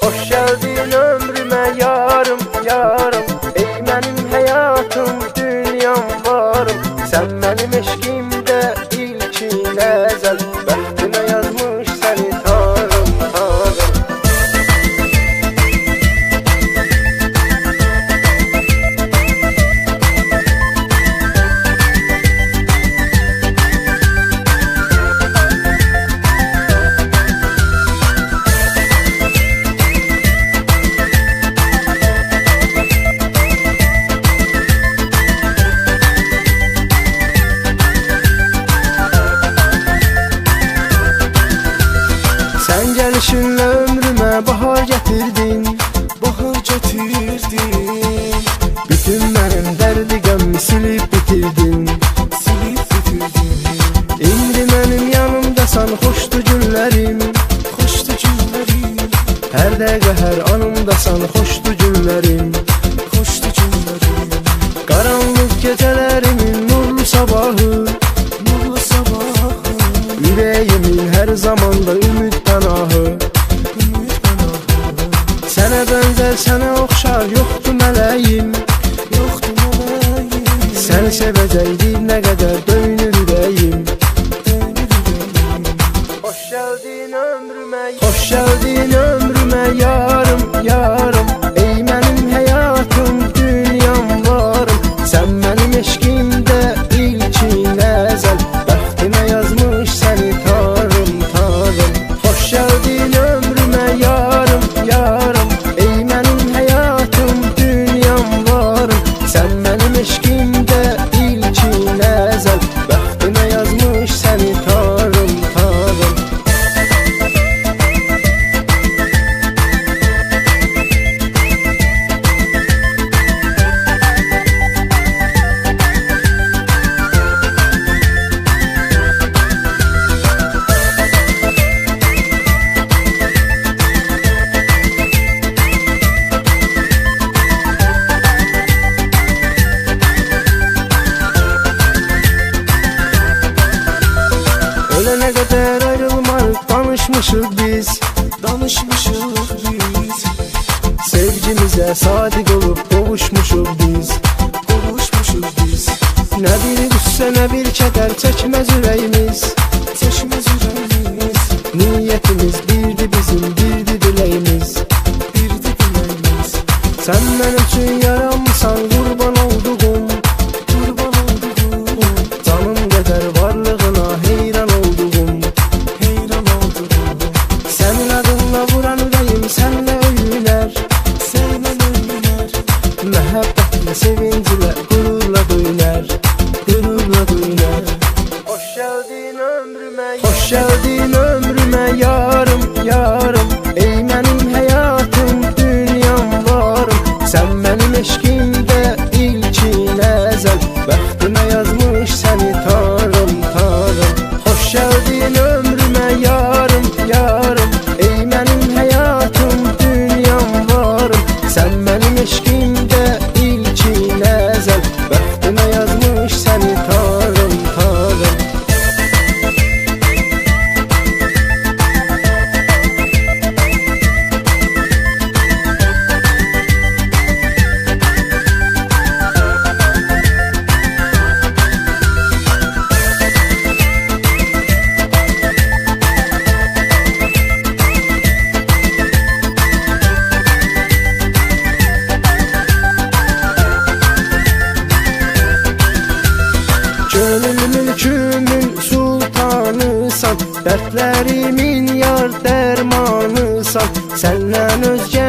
Hoş geldin ömrüme yarım yarım Sen gelişinle ömrüme bahar getirdin Bahar getirdin. Bütün benim derdi gömmü silip bitirdin Silip bitirdin. İndi benim yanımdasan hoştu günlerim Hoştu günlerim Her dəqiqə hər anımdasan xoşdu günlərim Hoştu günlerim Qaranlıq gecələrimin Bənzər, sənə oxşar yoxdur mələyim Yoktu meleğim. Səni sevəcəkdir nə qədər döyünür Sən mənim Ölene kadar ayrılmadık danışmışız biz. Danışmışız biz. Sevgimize sadık olup kavuşmuşuz biz. Kavuşmuşuz biz. Ne bir güsse ne bir keder çekmez yüreğimiz. Çeşmez yüreğimiz. Niyetimiz birdi bizim birdi dileğimiz. Bir de dileğimiz. Sen benim için yaramsan Xoş gəldin ömrümə Xoş gəldin ömrümə yarım, yarım. Ey mənim həyatım, dünyam varım. Sən mənim eşqimdə Dertlerimin yar dermanısan Senden özge